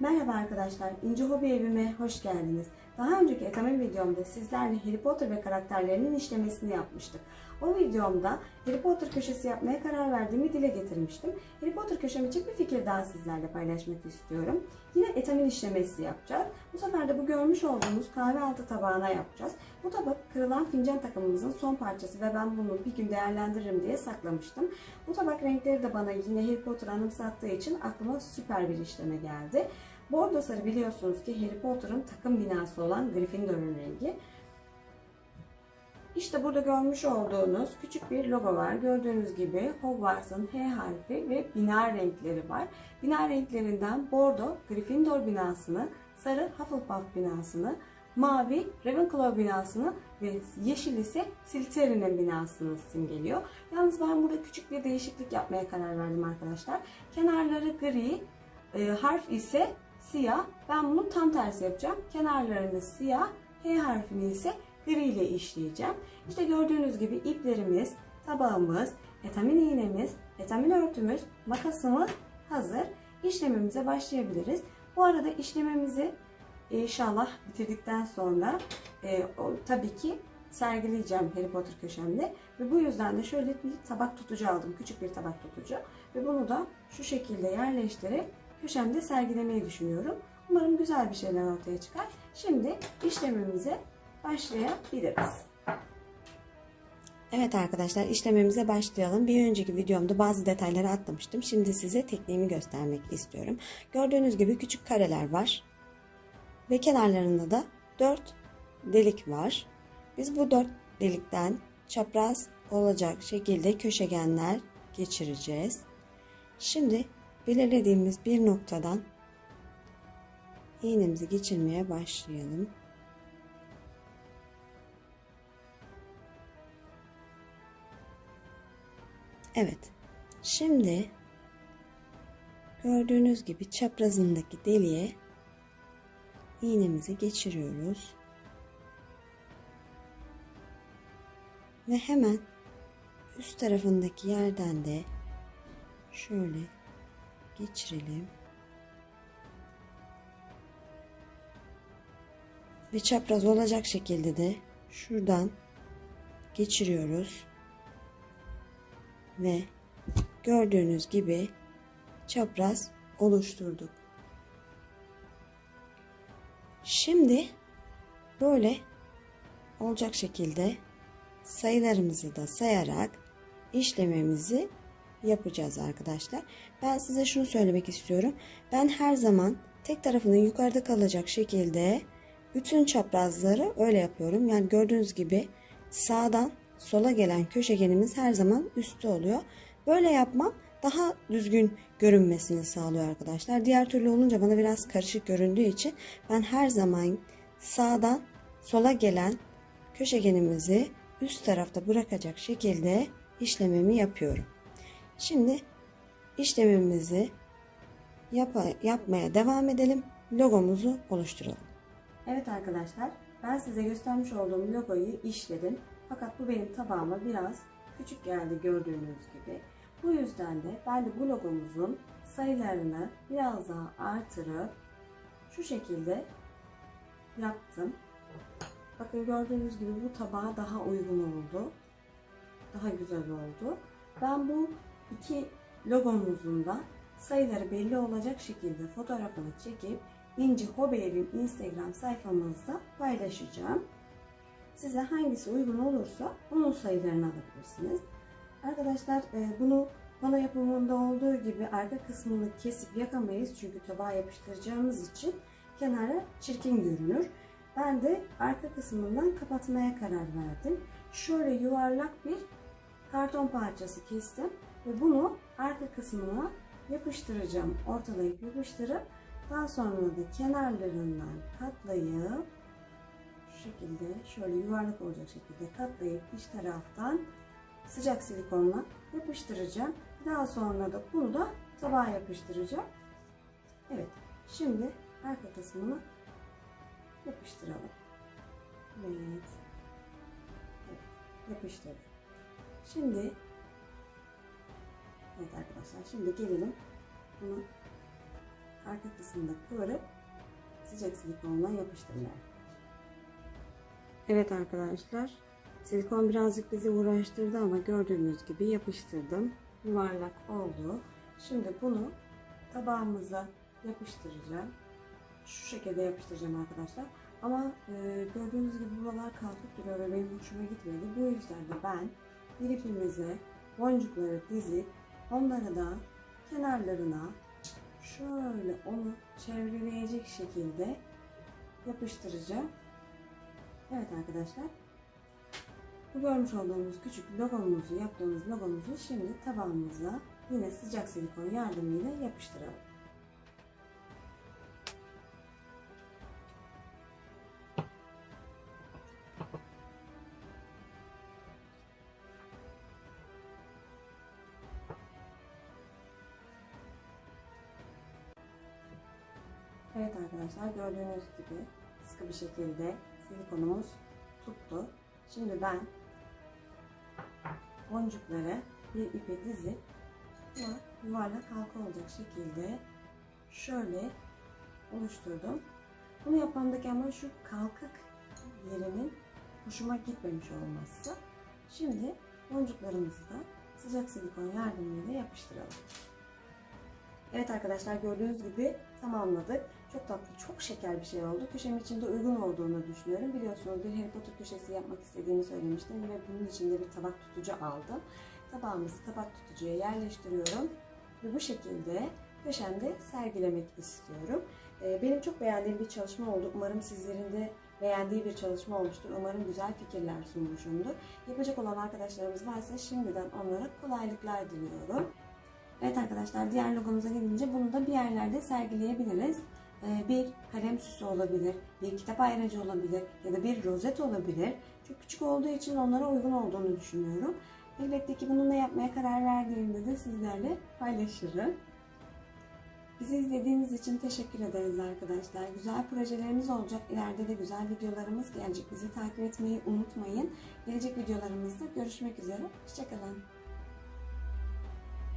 Merhaba arkadaşlar, İnci Hobi Evime hoş geldiniz. Daha önceki etamin videomda sizlerle Harry Potter ve karakterlerinin işlemesini yapmıştık. O videomda Harry Potter köşesi yapmaya karar verdiğimi dile getirmiştim. Harry Potter köşem için bir fikir daha sizlerle paylaşmak istiyorum. Yine etamin işlemesi yapacağız. Bu sefer de bu görmüş olduğunuz kahve altı tabağına yapacağız. Bu tabak kırılan fincan takımımızın son parçası ve ben bunu bir gün değerlendiririm diye saklamıştım. Bu tabak renkleri de bana yine Harry Potter anımsattığı için aklıma süper bir işleme geldi. Bordo sarı biliyorsunuz ki Harry Potter'ın takım binası olan Gryffindor'un rengi. İşte burada görmüş olduğunuz küçük bir logo var. Gördüğünüz gibi Hogwarts'ın H harfi ve bina renkleri var. Bina renklerinden bordo Gryffindor binasını, sarı Hufflepuff binasını, mavi Ravenclaw binasını ve yeşil ise Slytherin'in binasını simgeliyor. Yalnız ben burada küçük bir değişiklik yapmaya karar verdim arkadaşlar. Kenarları gri, e, harf ise siyah. Ben bunu tam tersi yapacağım. Kenarlarını siyah, H harfini ise gri ile işleyeceğim. İşte gördüğünüz gibi iplerimiz, tabağımız, etamin iğnemiz, etamin örtümüz, makasımız hazır. İşlemimize başlayabiliriz. Bu arada işlemimizi inşallah bitirdikten sonra e, o, tabii ki sergileyeceğim Harry Potter köşemde. Ve bu yüzden de şöyle bir tabak tutucu aldım. Küçük bir tabak tutucu. Ve bunu da şu şekilde yerleştirip köşemde sergilemeyi düşünüyorum. Umarım güzel bir şeyler ortaya çıkar. Şimdi işlemimize başlayabiliriz. Evet arkadaşlar işlememize başlayalım. Bir önceki videomda bazı detayları atlamıştım. Şimdi size tekniğimi göstermek istiyorum. Gördüğünüz gibi küçük kareler var. Ve kenarlarında da 4 delik var. Biz bu 4 delikten çapraz olacak şekilde köşegenler geçireceğiz. Şimdi belirlediğimiz bir noktadan iğnemizi geçirmeye başlayalım. Evet. Şimdi gördüğünüz gibi çaprazındaki deliğe iğnemizi geçiriyoruz. Ve hemen üst tarafındaki yerden de şöyle geçirelim. Ve çapraz olacak şekilde de şuradan geçiriyoruz. Ve gördüğünüz gibi çapraz oluşturduk. Şimdi böyle olacak şekilde sayılarımızı da sayarak işlememizi yapacağız arkadaşlar. Ben size şunu söylemek istiyorum. Ben her zaman tek tarafının yukarıda kalacak şekilde bütün çaprazları öyle yapıyorum. Yani gördüğünüz gibi sağdan sola gelen köşegenimiz her zaman üstte oluyor. Böyle yapmam daha düzgün görünmesini sağlıyor arkadaşlar. Diğer türlü olunca bana biraz karışık göründüğü için ben her zaman sağdan sola gelen köşegenimizi üst tarafta bırakacak şekilde işlemimi yapıyorum. Şimdi işlemimizi yap yapmaya devam edelim. Logomuzu oluşturalım. Evet arkadaşlar ben size göstermiş olduğum logoyu işledim. Fakat bu benim tabağıma biraz küçük geldi gördüğünüz gibi. Bu yüzden de ben de bu logomuzun sayılarını biraz daha artırıp şu şekilde yaptım. Bakın gördüğünüz gibi bu tabağa daha uygun oldu. Daha güzel oldu. Ben bu iki logomuzun da sayıları belli olacak şekilde fotoğrafını çekip İnci Hobi Evim Instagram sayfamızda paylaşacağım. Size hangisi uygun olursa onun sayılarını alabilirsiniz. Arkadaşlar e, bunu pano yapımında olduğu gibi arka kısmını kesip yakamayız. Çünkü tabağa yapıştıracağımız için kenara çirkin görünür. Ben de arka kısmından kapatmaya karar verdim. Şöyle yuvarlak bir karton parçası kestim ve bunu arka kısmına yapıştıracağım. Ortalayıp yapıştırıp daha sonra da kenarlarından katlayıp şekilde şöyle yuvarlak olacak şekilde katlayıp iç taraftan sıcak silikonla yapıştıracağım. Daha sonra da bunu da tabağa yapıştıracağım. Evet. Şimdi arka kısmını yapıştıralım. Evet. evet yapıştırdım. Şimdi evet arkadaşlar şimdi gelelim bunu arka kısmında kıvırıp sıcak silikonla yapıştıracağım. Evet arkadaşlar silikon birazcık bizi uğraştırdı ama gördüğünüz gibi yapıştırdım. Yuvarlak oldu. Şimdi bunu tabağımıza yapıştıracağım. Şu şekilde yapıştıracağım arkadaşlar. Ama e, gördüğünüz gibi buralar kalkıp duruyor ve benim hoşuma gitmedi. Bu yüzden de ben bir ipimize boncukları dizip onları da kenarlarına şöyle onu çevreleyecek şekilde yapıştıracağım. Evet arkadaşlar. Bu görmüş olduğunuz küçük logomuzu, yaptığımız logomuzu şimdi tabağımıza yine sıcak silikon yardımıyla yapıştıralım. Evet arkadaşlar gördüğünüz gibi sıkı bir şekilde silikonumuz tuttu. Şimdi ben boncukları bir ipe dizip ama yuvarlak halka olacak şekilde şöyle oluşturdum. Bunu yapmamdaki ama şu kalkık yerinin hoşuma gitmemiş olması. Şimdi boncuklarımızı da sıcak silikon yardımıyla yapıştıralım. Evet arkadaşlar gördüğünüz gibi tamamladık. Çok tatlı, çok şeker bir şey oldu. Köşem içinde uygun olduğunu düşünüyorum. Biliyorsunuz bir Harry Potter köşesi yapmak istediğimi söylemiştim ve bunun için de bir tabak tutucu aldım. Tabağımızı tabak tutucuya yerleştiriyorum ve bu şekilde köşemde sergilemek istiyorum. Ee, Benim çok beğendiğim bir çalışma oldu. Umarım sizlerin de beğendiği bir çalışma olmuştur. Umarım güzel fikirler sunmuşumdur. Yapacak olan arkadaşlarımız varsa şimdiden onlara kolaylıklar diliyorum. Evet arkadaşlar diğer logomuza gelince bunu da bir yerlerde sergileyebiliriz. Ee, Bir kalem süsü olabilir, bir kitap ayracı olabilir ya da bir rozet olabilir. Çok küçük olduğu için onlara uygun olduğunu düşünüyorum. Elbette ki bununla yapmaya karar verdiğimde de sizlerle paylaşırım. Bizi izlediğiniz için teşekkür ederiz arkadaşlar. Güzel projelerimiz olacak. İleride de güzel videolarımız gelecek. Bizi takip etmeyi unutmayın. Gelecek videolarımızda görüşmek üzere. Hoşçakalın.